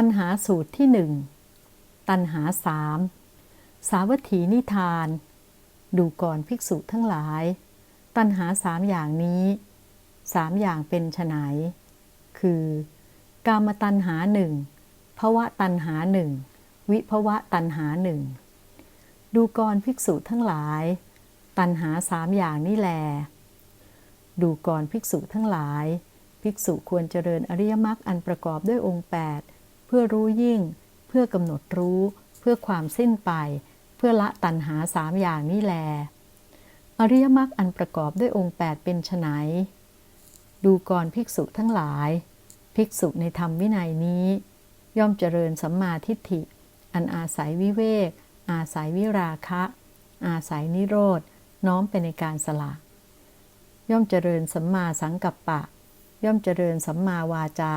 ตัณหาสูตรที่หนึ่ง ตัณหาสาม สาวัตถีนิทาน ดูก่อนภิกษุทั้งหลาย ตัณหาสามอย่างนี้ สามอย่างเป็นไฉนคือ กามตัณหาหนึ่งภวะตัณหาหนึ่ง วิภวะตัณหาหนึ่ง ดูก่อนภิกษุทั้งหลาย ตัณหาสามอย่างนี้แล ดูก่อนภิกษุทั้งหลาย ภิกษุควรเจริญอริยมรรคอันประกอบด้วยองค์ 8 พื่อรู้ยิ่ง เพื่อกำหนดรู้ เพื่อความสิ้นไป เพื่อละตัณหาสามอย่างนี้แล อริยมรรคอันประกอบด้วยองค์ 8 เป็นไฉนดูก่อนภิกษุทั้งหลาย ภิกษุในธรรมวินัยนี้ ย่อมเจริญสัมมาทิฏฐิ อันอาศัยวิเวก อาศัยวิราคะ อาศัยนิโรธ น้อมไปในการสละย่อมเจริญสัมมาสังกัปปะ ย่อมเจริญสัมมาวาจา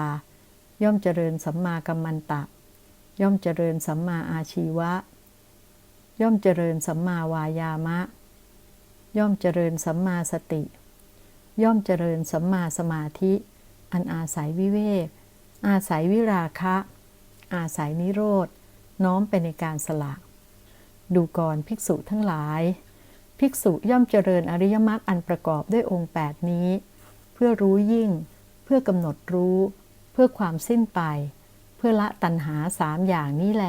ย่อมเจริญสัมมากัมมันตะ ย่อมเจริญสัมมาอาชีวะ ย่อมเจริญสัมมาวายามะ ย่อมเจริญสัมมาสติ ย่อมเจริญสัมมาสมาธิ อันอาศัยวิเวก อาศัยวิราคะ อาศัยนิโรธ น้อมไปในการสละ ดูก่อนภิกษุทั้งหลาย ภิกษุย่อมเจริญอริยมรรคอันประกอบด้วยองค์ 8 นี้ เพื่อรู้ยิ่ง เพื่อกำหนดรู้ เพื่อความสิ้นไป เพื่อละตัณหาสามอย่างนี้แล